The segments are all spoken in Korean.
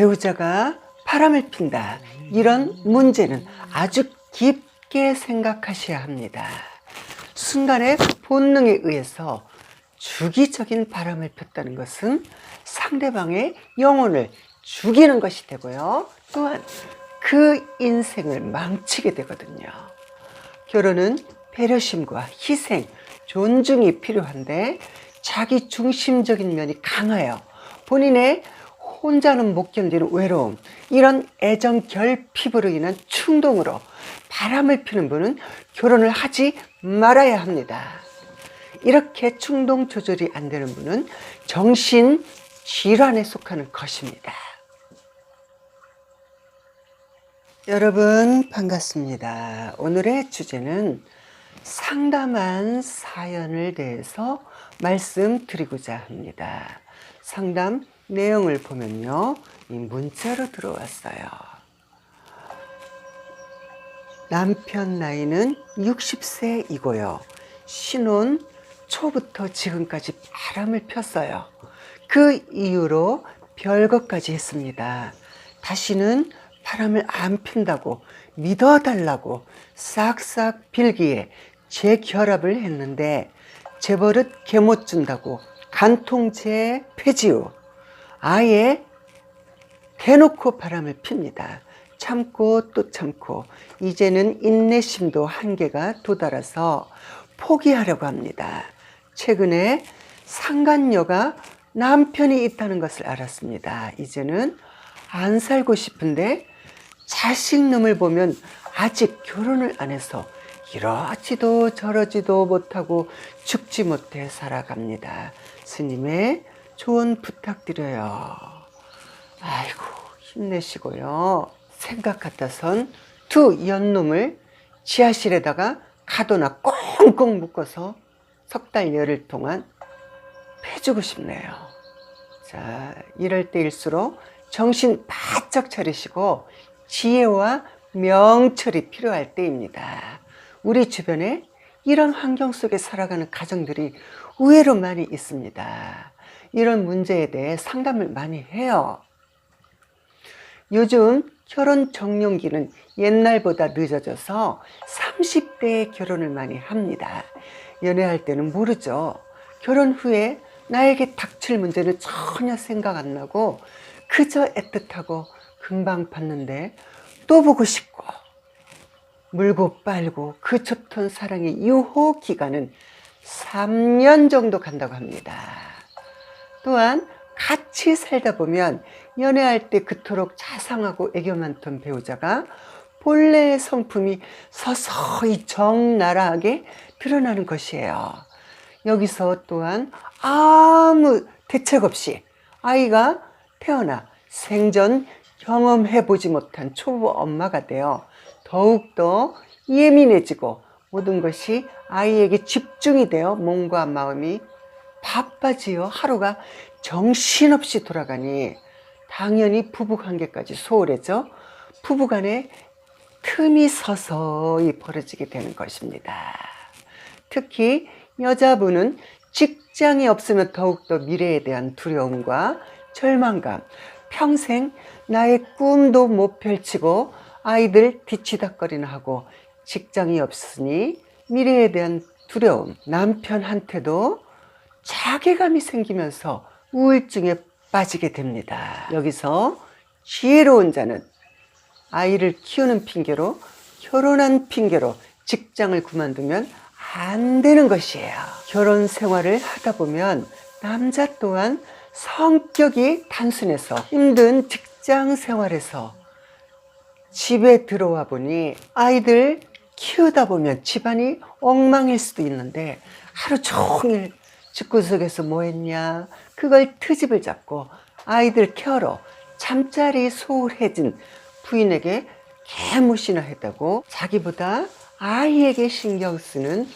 배우자가 바람을 핀다. 이런 문제는 아주 깊게 생각하셔야 합니다. 순간의 본능에 의해서 주기적인 바람을 폈다는 것은 상대방의 영혼을 죽이는 것이 되고요. 또한 그 인생을 망치게 되거든요. 결혼은 배려심과 희생, 존중이 필요한데 자기 중심적인 면이 강하여 본인의 혼자는 못 견디는 외로움, 이런 애정 결핍으로 인한 충동으로 바람을 피는 분은 결혼을 하지 말아야 합니다. 이렇게 충동 조절이 안 되는 분은 정신 질환에 속하는 것입니다. 여러분 반갑습니다. 오늘의 주제는 상담한 사연을 대해서 말씀드리고자 합니다. 상담 내용을 보면요. 이 문자로 들어왔어요. 남편 나이는 60세이고요. 신혼 초부터 지금까지 바람을 폈어요. 그 이후로 별것까지 했습니다. 다시는 바람을 안 핀다고 믿어달라고 싹싹 빌기에 제 결합을 했는데 제 버릇 개못 준다고 간통죄 폐지 후 아예 대놓고 바람을 핍니다. 참고 또 참고 이제는 인내심도 한계가 도달해서 포기하려고 합니다. 최근에 상간녀가 남편이 있다는 것을 알았습니다. 이제는 안 살고 싶은데 자식놈을 보면 아직 결혼을 안 해서 이러지도 저러지도 못하고 죽지 못해 살아갑니다. 스님의 조언 부탁드려요. 아이고 힘내시고요. 생각 같아선 두 연놈을 지하실에다가 가도나 꽁꽁 묶어서 석 달 열흘 동안 패주고 싶네요. 자, 이럴 때일수록 정신 바짝 차리시고 지혜와 명철이 필요할 때입니다. 우리 주변에 이런 환경 속에 살아가는 가정들이 의외로 많이 있습니다. 이런 문제에 대해 상담을 많이 해요. 요즘 결혼 정년기는 옛날보다 늦어져서 30대에 결혼을 많이 합니다. 연애할 때는 모르죠. 결혼 후에 나에게 닥칠 문제를 전혀 생각 안 나고 그저 애틋하고 금방 봤는데 또 보고 싶고 물고 빨고 그 좁던 사랑의 유호 기간은 3년 정도 간다고 합니다. 또한 같이 살다 보면 연애할 때 그토록 자상하고 애교 많던 배우자가 본래의 성품이 서서히 적나라하게 드러나는 것이에요. 여기서 또한 아무 대책 없이 아이가 태어나 생전 경험해 보지 못한 초보 엄마가 되어 더욱더 예민해지고 모든 것이 아이에게 집중이 되어 몸과 마음이 바빠지어 하루가 정신없이 돌아가니 당연히 부부 관계까지 소홀해져 부부 간에 틈이 서서히 벌어지게 되는 것입니다. 특히 여자분은 직장이 없으면 더욱더 미래에 대한 두려움과 절망감, 평생 나의 꿈도 못 펼치고 아이들 뒤치다거리나 하고 직장이 없으니 미래에 대한 두려움, 남편한테도 자괴감이 생기면서 우울증에 빠지게 됩니다. 여기서 지혜로운 자는 아이를 키우는 핑계로 결혼한 핑계로 직장을 그만두면 안 되는 것이에요. 결혼 생활을 하다 보면 남자 또한 성격이 단순해서 힘든 직장 생활에서 집에 들어와 보니 아이들 키우다 보면 집안이 엉망일 수도 있는데 하루 종일 집구석에서 뭐 했냐 그걸 트집을 잡고 아이들 케어로 잠자리 소홀해진 부인에게 개무시나 했다고 자기보다 아이에게 신경 쓰는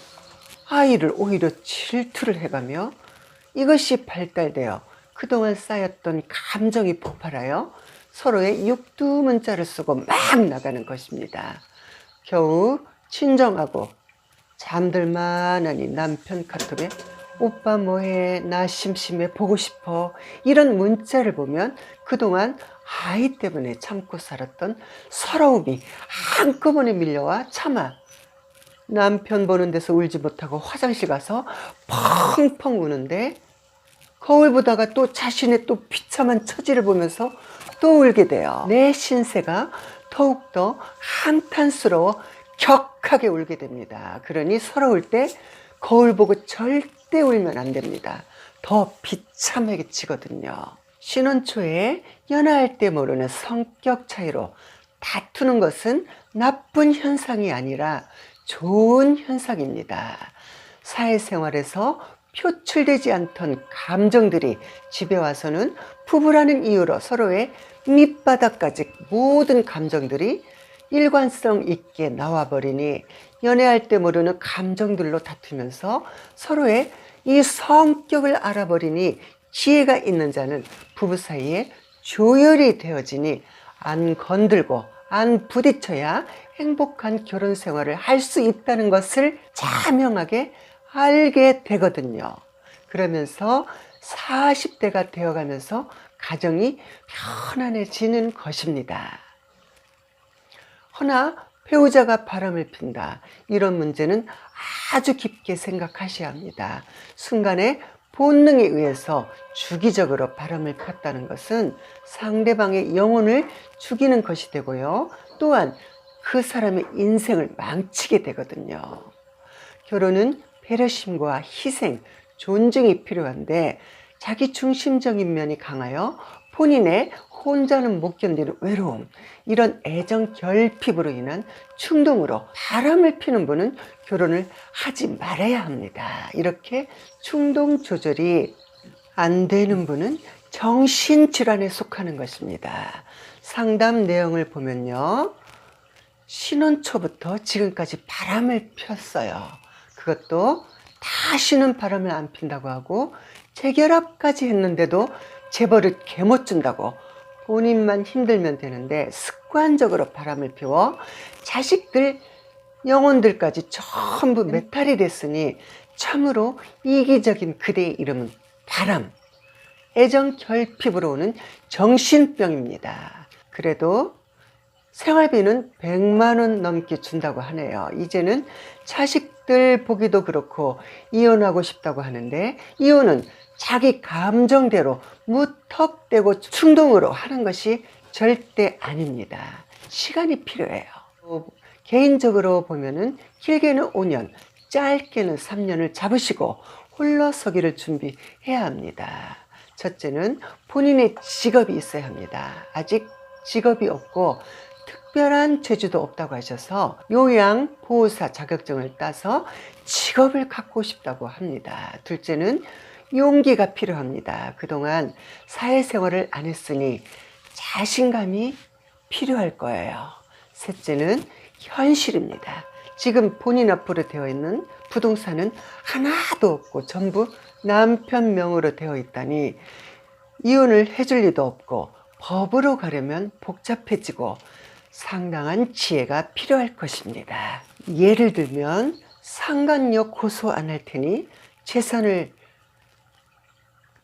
아이를 오히려 질투를 해가며 이것이 발달되어 그동안 쌓였던 감정이 폭발하여 서로의 육두문자를 쓰고 막 나가는 것입니다. 겨우 친정하고 잠들만 하니 남편 카톡에 오빠 뭐해 나 심심해 보고 싶어 이런 문자를 보면 그동안 아이 때문에 참고 살았던 서러움이 한꺼번에 밀려와 차마 남편 보는 데서 울지 못하고 화장실 가서 펑펑 우는데 거울 보다가 또 자신의 또 비참한 처지를 보면서 또 울게 돼요. 내 신세가 더욱더 한탄스러워 격하게 울게 됩니다. 그러니 서러울 때 거울 보고 절대 울면 안 됩니다. 더 비참하게 치거든요. 신혼 초에 연하할 때 모르는 성격 차이로 다투는 것은 나쁜 현상이 아니라 좋은 현상입니다. 사회생활에서 표출되지 않던 감정들이 집에 와서는 부부라는 이유로 서로의 밑바닥까지 모든 감정들이 일관성 있게 나와버리니 연애할 때 모르는 감정들로 다투면서 서로의 이 성격을 알아버리니 지혜가 있는 자는 부부 사이에 조율이 되어지니 안 건들고 안 부딪혀야 행복한 결혼 생활을 할 수 있다는 것을 자명하게 알게 되거든요. 그러면서 40대가 되어가면서 가정이 편안해지는 것입니다. 허나 배우자가 바람을 핀다. 이런 문제는 아주 깊게 생각하셔야 합니다. 순간에 본능에 의해서 주기적으로 바람을 폈다는 것은 상대방의 영혼을 죽이는 것이 되고요. 또한 그 사람의 인생을 망치게 되거든요. 결혼은 배려심과 희생, 존중이 필요한데 자기 중심적인 면이 강하여 본인의 혼자는 못 견디는 외로움, 이런 애정 결핍으로 인한 충동으로 바람을 피는 분은 결혼을 하지 말아야 합니다. 이렇게 충동 조절이 안 되는 분은 정신질환에 속하는 것입니다. 상담 내용을 보면요. 신혼 초부터 지금까지 바람을 폈어요. 그것도 다시는 바람을 안 핀다고 하고 재결합까지 했는데도 재벌을 개못 준다고 본인만 힘들면 되는데 습관적으로 바람을 피워 자식들 영혼들까지 전부 메탈이 됐으니 참으로 이기적인 그대의 이름은 바람, 애정 결핍으로 오는 정신병입니다. 그래도 생활비는 100만 원 넘게 준다고 하네요. 이제는 자식들 보기도 그렇고 이혼하고 싶다고 하는데 이혼은 자기 감정대로 무턱대고 충동으로 하는 것이 절대 아닙니다. 시간이 필요해요. 개인적으로 보면은 길게는 5년, 짧게는 3년을 잡으시고 홀러서기를 준비해야 합니다. 첫째는 본인의 직업이 있어야 합니다. 아직 직업이 없고 특별한 재주도 없다고 하셔서 요양 보호사 자격증을 따서 직업을 갖고 싶다고 합니다. 둘째는 용기가 필요합니다. 그동안 사회생활을 안 했으니 자신감이 필요할 거예요. 셋째는 현실입니다. 지금 본인 앞으로 되어 있는 부동산은 하나도 없고 전부 남편 명으로 되어 있다니 이혼을 해줄 리도 없고 법으로 가려면 복잡해지고 상당한 지혜가 필요할 것입니다. 예를 들면 상간녀 고소 안 할 테니 재산을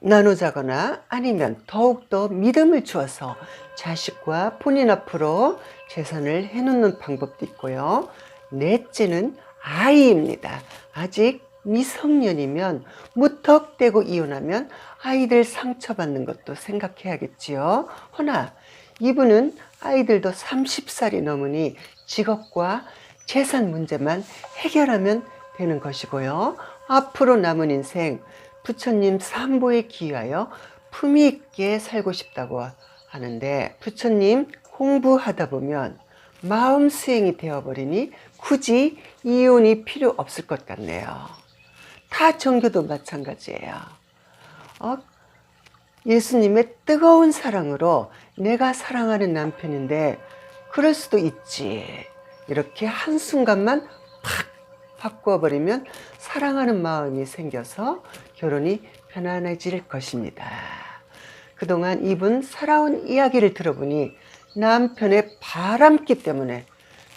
나누자거나 아니면 더욱더 믿음을 주어서 자식과 본인 앞으로 재산을 해놓는 방법도 있고요. 넷째는 아이입니다. 아직 미성년이면 무턱대고 이혼하면 아이들 상처받는 것도 생각해야겠지요. 허나 이분은 아이들도 30살이 넘으니 직업과 재산 문제만 해결하면 되는 것이고요. 앞으로 남은 인생 부처님 삼보에 기하여 품위 있게 살고 싶다고 하는데 부처님 공부하다 보면 마음 수행이 되어버리니 굳이 이혼이 필요 없을 것 같네요. 타 종교도 마찬가지예요. 어? 예수님의 뜨거운 사랑으로 내가 사랑하는 남편인데 그럴 수도 있지. 이렇게 한순간만 팍 바꿔버리면 사랑하는 마음이 생겨서 결혼이 편안해질 것입니다. 그동안 이분 살아온 이야기를 들어보니 남편의 바람기 때문에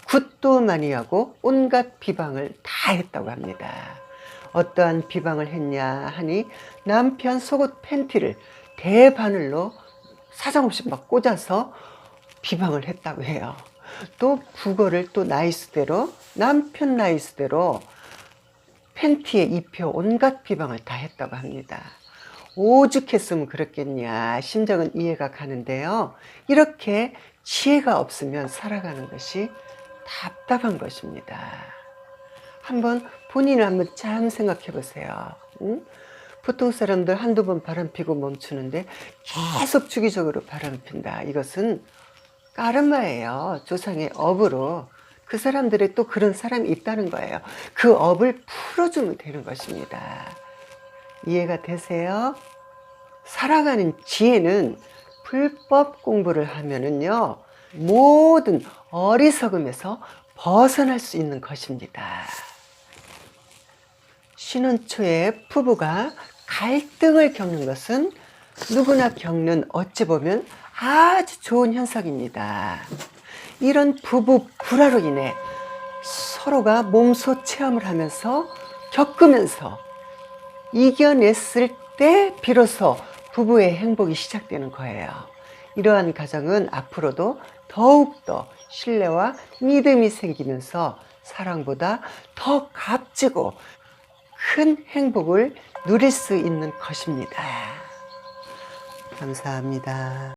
굿도 많이 하고 온갖 비방을 다 했다고 합니다. 어떠한 비방을 했냐 하니 남편 속옷 팬티를 대바늘로 사정없이 막 꽂아서 비방을 했다고 해요. 또 국어를 또 나이스대로 남편 나이스대로 팬티에 입혀 온갖 비방을 다 했다고 합니다. 오죽했으면 그렇겠냐 심정은 이해가 가는데요. 이렇게 지혜가 없으면 살아가는 것이 답답한 것입니다. 한번 본인을 한번 참 생각해 보세요. 응? 보통 사람들 한두 번 바람 피고 멈추는데 계속 주기적으로 바람 핀다. 이것은 까르마예요. 조상의 업으로. 그 사람들의 또 그런 사람이 있다는 거예요. 그 업을 풀어주면 되는 것입니다. 이해가 되세요? 살아가는 지혜는 불법 공부를 하면은요, 모든 어리석음에서 벗어날 수 있는 것입니다. 쉬는 초에 부부가 갈등을 겪는 것은 누구나 겪는 어찌 보면 아주 좋은 현상입니다. 이런 부부 불화로 인해 서로가 몸소 체험을 하면서 겪으면서 이겨냈을 때 비로소 부부의 행복이 시작되는 거예요. 이러한 가정은 앞으로도 더욱더 신뢰와 믿음이 생기면서 사랑보다 더 값지고 큰 행복을 누릴 수 있는 것입니다. 감사합니다.